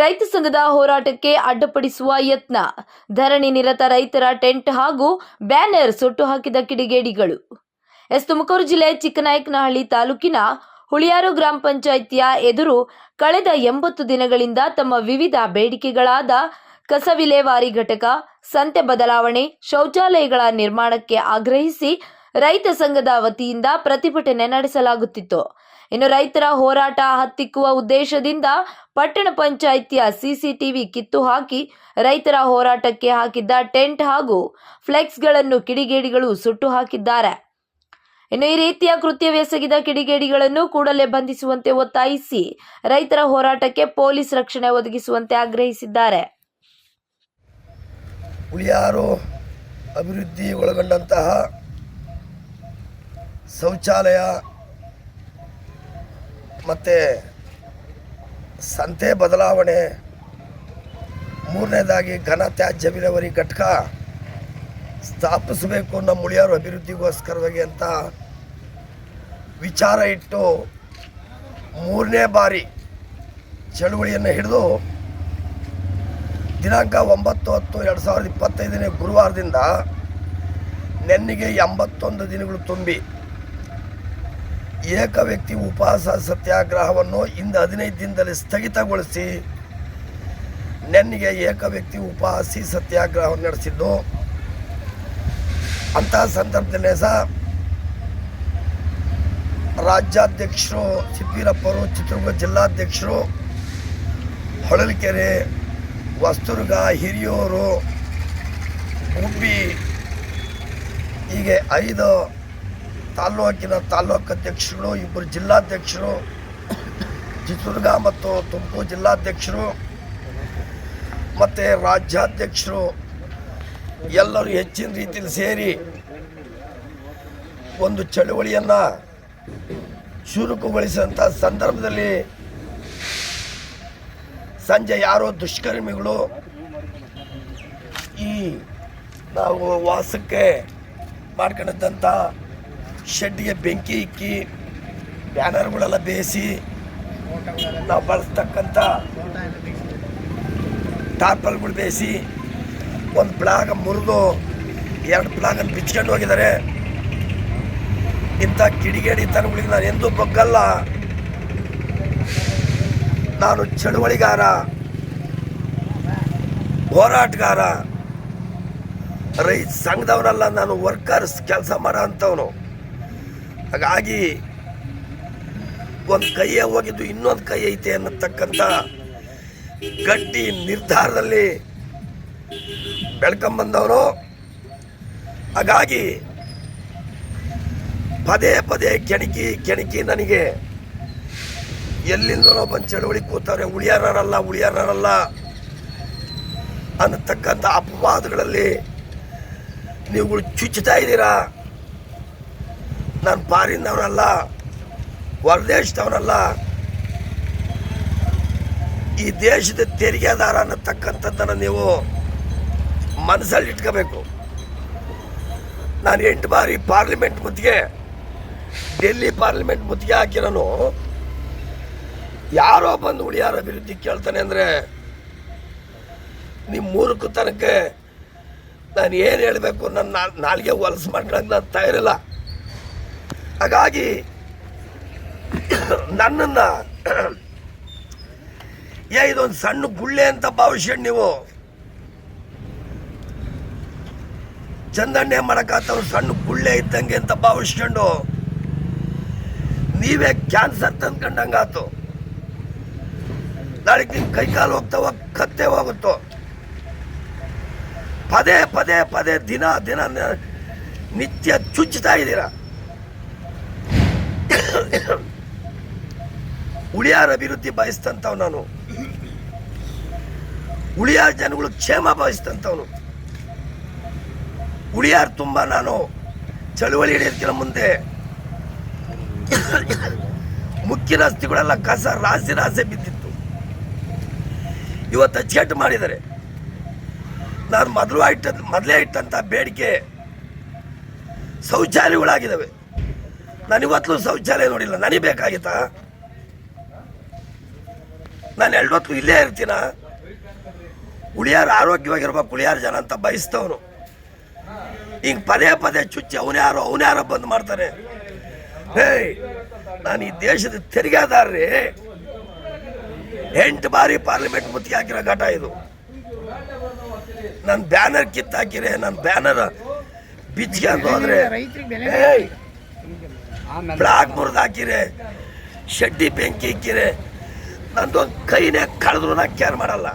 ರೈತ ಸಂಘದ ಹೋರಾಟಕ್ಕೆ ಅಡ್ಡಪಡಿಸುವ ಯತ್ನ. ಧರಣಿ ನಿರತ ರೈತರ ಟೆಂಟ್ ಹಾಗೂ ಬ್ಯಾನರ್ ಸುಟ್ಟು ಹಾಕಿದ ಕಿಡಿಗೇಡಿಗಳು. ಎಸ್ ತುಮಕೂರು ಜಿಲ್ಲೆ ಚಿಕ್ಕನಾಯಕನಹಳ್ಳಿ ತಾಲೂಕಿನ ಹುಳಿಯಾರು ಗ್ರಾಮ ಪಂಚಾಯಿತಿಯ ಎದುರು ಕಳೆದ ಎಂಬತ್ತು ದಿನಗಳಿಂದ ತಮ್ಮ ವಿವಿಧ ಬೇಡಿಕೆಗಳಾದ ಕಸ ವಿಲೇವಾರಿ ಘಟಕ, ಸಂತೆ ಬದಲಾವಣೆ, ಶೌಚಾಲಯಗಳ ನಿರ್ಮಾಣಕ್ಕೆ ಆಗ್ರಹಿಸಿ ರೈತ ಸಂಘದ ವತಿಯಿಂದ ಪ್ರತಿಭಟನೆ ನಡೆಸಲಾಗುತ್ತಿತ್ತು. ಇನ್ನು ರೈತರ ಹೋರಾಟ ಹತ್ತಿಕ್ಕುವ ಉದ್ದೇಶದಿಂದ ಪಟ್ಟಣ ಪಂಚಾಯಿತಿಯ ಸಿಸಿಟಿವಿ ಕಿತ್ತು ಹಾಕಿ ರೈತರ ಹೋರಾಟಕ್ಕೆ ಹಾಕಿದ್ದ ಟೆಂಟ್ ಹಾಗೂ ಫ್ಲೆಕ್ಸ್ಗಳನ್ನು ಕಿಡಿಗೇಡಿಗಳು ಸುಟ್ಟು ಹಾಕಿದ್ದಾರೆ. ಇನ್ನು ಈ ರೀತಿಯ ಕೃತ್ಯವೆಸಗಿದ ಕಿಡಿಗೇಡಿಗಳನ್ನು ಕೂಡಲೇ ಬಂಧಿಸುವಂತೆ ಒತ್ತಾಯಿಸಿ ರೈತರ ಹೋರಾಟಕ್ಕೆ ಪೊಲೀಸ್ ರಕ್ಷಣೆ ಒದಗಿಸುವಂತೆ ಆಗ್ರಹಿಸಿದ್ದಾರೆ. ಉಳಿಯಾರು ಅಭಿವೃದ್ಧಿ ಒಳಗೊಂಡಂತಹ ಶೌಚಾಲಯ ಮತ್ತು ಸಂತೆ ಬದಲಾವಣೆ. ಮೂರನೇದಾಗಿ ಘನ ತ್ಯಾಜ್ಯ ವಿಲೇವಾರಿ ಘಟಕ ಸ್ಥಾಪಿಸಬೇಕು ನಮ್ಮ ಉಳಿಯಾರು ಅಭಿವೃದ್ಧಿಗೋಸ್ಕರವಾಗಿ ಅಂತ ವಿಚಾರ ಇಟ್ಟು ಮೂರನೇ ಬಾರಿ ಚಳುವಳಿಯನ್ನು ಹಿಡಿದು ದಿನಾಂಕ ಒಂಬತ್ತು ಹತ್ತು ಎರಡು ಸಾವಿರದ ಇಪ್ಪತ್ತೈದನೇ ಗುರುವಾರದಿಂದ ನೆನ್ನಿಗೆ ಎಂಬತ್ತೊಂದು ದಿನಗಳು ತುಂಬಿ ಏಕ ವ್ಯಕ್ತಿ ಉಪವಾಸ ಸತ್ಯಾಗ್ರಹವನ್ನು ಇಂದು ಹದಿನೈದು ದಿನದಲ್ಲಿ ಸ್ಥಗಿತಗೊಳಿಸಿ ನೆನ್ನಿಗೆ ಏಕ ವ್ಯಕ್ತಿ ಉಪವಾಸಿ ಸತ್ಯಾಗ್ರಹವನ್ನು ನಡೆಸಿದ್ದು. ಅಂತಹ ಸಂದರ್ಭದಲ್ಲೇ ಸಹ ರಾಜ್ಯಾಧ್ಯಕ್ಷರು ಸಿಪ್ಪಿರಪ್ಪರು ಚಿತ್ರದುರ್ಗ ಜಿಲ್ಲಾಧ್ಯಕ್ಷರು, ಹೊಳಲ್ಕೆರೆ ವಸ್ತುರ್ಗ ಹಿರಿಯೂರು ಉಬ್ಬಿ ಹೀಗೆ ಐದು ತಾಲ್ಲೂಕಿನ ತಾಲೂಕು ಅಧ್ಯಕ್ಷರು ಇಬ್ಬರು ಜಿಲ್ಲಾಧ್ಯಕ್ಷರು, ಚಿತ್ರದುರ್ಗ ಮತ್ತು ತುಮಕೂರು ಜಿಲ್ಲಾಧ್ಯಕ್ಷರು ಮತ್ತು ರಾಜ್ಯಾಧ್ಯಕ್ಷರು ಎಲ್ಲರೂ ಹೆಚ್ಚಿನ ರೀತಿಯಲ್ಲಿ ಸೇರಿ ಒಂದು ಚಳುವಳಿಯನ್ನು ಚುರುಕುಗೊಳಿಸಿದಂಥ ಸಂದರ್ಭದಲ್ಲಿ ಸಂಜೆ ಯಾರೋ ದುಷ್ಕರ್ಮಿಗಳು ಈ ನಾವು ವಾಸಕ್ಕೆ ಮಾಡ್ಕೊಂಡಿದ್ದಂಥ ಶೆಡ್ಗೆ ಬೆಂಕಿ ಇಕ್ಕಿ, ಬ್ಯಾನರ್ಗಳೆಲ್ಲ ಬೇಯಿಸಿ ನಾವು ಬಳಸ್ತಕ್ಕಂಥ ಟಾರ್ಪಲ್ಗಳು ಬೇಯಿಸಿ ಒಂದು ಪ್ಲಾಗ ಮುರಿದು ಎರಡು ಪ್ಲಾಗನ್ನು ಬಿಚ್ಕೊಂಡು ಹೋಗಿದ್ದಾರೆ. ಇಂಥ ಕಿಡಿಗೇಡಿ ತರಗಳಿಗೆ ನಾನು ಎಂದೂ ಬಗ್ಗಲ್ಲ. ನಾನು ಚಳುವಳಿಗಾರ, ಹೋರಾಟಗಾರ, ರೈತ ಸಂಘದವನಲ್ಲ, ನಾನು ವರ್ಕರ್ಸ್ ಕೆಲಸ ಮಾಡೋ ಅಂಥವನು. ಹಾಗಾಗಿ ಒಂದು ಕೈಯೇ ಹೋಗಿದ್ದು ಇನ್ನೊಂದು ಕೈ ಐತೆ ಅನ್ನತಕ್ಕಂಥ ಗಟ್ಟಿ ನಿರ್ಧಾರದಲ್ಲಿ ಬೆಳ್ಕೊಂಬಂದವನು ಹಾಗಾಗಿ ಪದೇ ಪದೇ ಕೆಣಕಿ ಕೆಣಕಿ ನನಗೆ ಎಲ್ಲಿಂದನೋ ಬಂದು ಚಳವಳಿ ಕೂತಾರೆ ಉಳಿಯಾರಲ್ಲ ಉಳಿಯಾರಲ್ಲ ಅನ್ನತಕ್ಕಂಥ ಅಪವಾದಗಳಲ್ಲಿ ನೀವುಗಳು ಚುಚ್ಚುತ್ತಾ ಇದ್ದೀರಾ? ನಾನು ಪಾರಿಂದವನಲ್ಲ ಹೊರದೇಶದವನಲ್ಲ. ಈ ದೇಶದ ತೆರಿಗೆದಾರ ಅನ್ನತಕ್ಕಂಥದ್ದನ್ನು ನೀವು ಮನಸ್ಸಲ್ಲಿ ಇಟ್ಕೋಬೇಕು. ನಾನು ಎಂಟು ಬಾರಿ ಪಾರ್ಲಿಮೆಂಟ್ ಮುತ್ತಿಗೆ, ಡೆಲ್ಲಿ ಪಾರ್ಲಿಮೆಂಟ್ ಮುತ್ತಿಗೆ ಹಾಕಿರೋನು. ಯಾರೋ ಬಂದು ಉಳಿಯಾರ ಅಭಿವೃದ್ಧಿ ಕೇಳ್ತಾನೆ ಅಂದರೆ ನಿಮ್ಮ ಮೂರ್ಖತನಕ್ಕೆ ನಾನು ಏನು ಹೇಳಬೇಕು ನನ್ನ ನಾಲ್ಗೆ ಹೊಲಸು ಮಾಡ್ಕೊಳಕ್ಕೆ ನಾನು ತಯಾರಿಲ್ಲ. ಹಾಗಾಗಿ ನನ್ನನ್ನು ಏ, ಇದೊಂದು ಸಣ್ಣ ಗುಳ್ಳೆ ಅಂತ ಭಾವಿಸ್ಕೊಂಡು ನೀವು. ಚಂದಣ್ಣೆ ಮಾಡೋಕ್ಕಾಗ್ತವ್ರು ಸಣ್ಣ ಗುಳ್ಳೆ ಇದ್ದಂಗೆ ಅಂತ ಭಾವಿಸ್ಕೊಂಡು ನೀವೇ ಕ್ಯಾನ್ಸರ್ ತಂದ್ಕೊಂಡಂಗಾತು ನಾಳೆಗೆ ನಿಮ್ಮ ಕೈಕಾಲು ಹೋಗ್ತಾವ, ಕತ್ತೆ ಹೋಗುತ್ತೋ. ಪದೇ ಪದೇ ಪದೇ ದಿನ ದಿನ ನಿತ್ಯ ಚುಚ್ಚುತ್ತಾ ಇದ್ದೀರ? ಉಳಿಯಾರ ಅಭಿವೃದ್ಧಿ ಬಯಸ್ತಂತವ್ ನಾನು. ಉಳಿಯಾರ ಜನಗಳು ಕ್ಷೇಮ ಬಯಸ್ತಂತವನು ಉಳಿಯಾರ್ ತುಂಬ ನಾನು ಚಳುವಳಿ ಹಿಡಿಯೋದಕ್ಕಿಂತ ಮುಂದೆ ಮುಖ್ಯ ರಸ್ತೆಗಳೆಲ್ಲ ಕಸ ರಾಸಿ ರಾಸೆ ಬಿದ್ದಿತ್ತು. ಇವತ್ತು ಅಚ್ಚೇಟು ಮಾಡಿದ್ದಾರೆ. ನಾನು ಮೊದಲು ಇಟ್ಟ ಮೊದಲೇ ಇಟ್ಟಂಥ ಬೇಡಿಕೆ ಶೌಚಾಲಯಗಳಾಗಿದ್ದಾವೆ. ನಾನು ಇವತ್ತು ಶೌಚಾಲಯ ನೋಡಿಲ್ಲ. ನನಗೆ ಬೇಕಾಗಿತ್ತ? ನಾನು ಎಲ್ಡೊತ್ತು ಇಲ್ಲೇ ಇರ್ತೀನ? ಉಳಿಯಾರು ಆರೋಗ್ಯವಾಗಿರ್ಬೇಕು ಉಳಿಯಾರು ಜನ ಅಂತ ಬಯಸ್ತವನು ಹಿಂಗೆ ಪದೇ ಪದೇ ಚುಚ್ಚಿ ಅವನ್ಯಾರೋ ಅವನ್ಯಾರೋ ಬಂದ್ ಮಾಡ್ತಾರೆ. ಹೇಯ್ ನಾನು ಈ ದೇಶದ ತೆರಿಗೆದಾರ್ರಿ. ಎಂಟು ಬಾರಿ ಪಾರ್ಲಿಮೆಂಟ್ ಮುತ್ತಿಗೆ ಹಾಕಿರೋ ಘಟ ಇದು. ನನ್ನ ಬ್ಯಾನರ್ ಕಿತ್ತಾಕಿರೇ ನನ್ನ ಬ್ಯಾನರ್ ಬಿಚ್ಕೊಂಡು ಹೋದ್ರೆ ಏಯ್ ಬ್ಲಾಕ್ ಮುರಿದು ಹಾಕಿರಿ ಶೆಡ್ಡಿ ಬೆಂಕಿ ಇಕ್ಕಿರಿ ನಂದೊಂದು ಕೈನೇ ಕಳೆದ್ರು ನಾ ಕೇರ್ ಮಾಡಲ್ಲ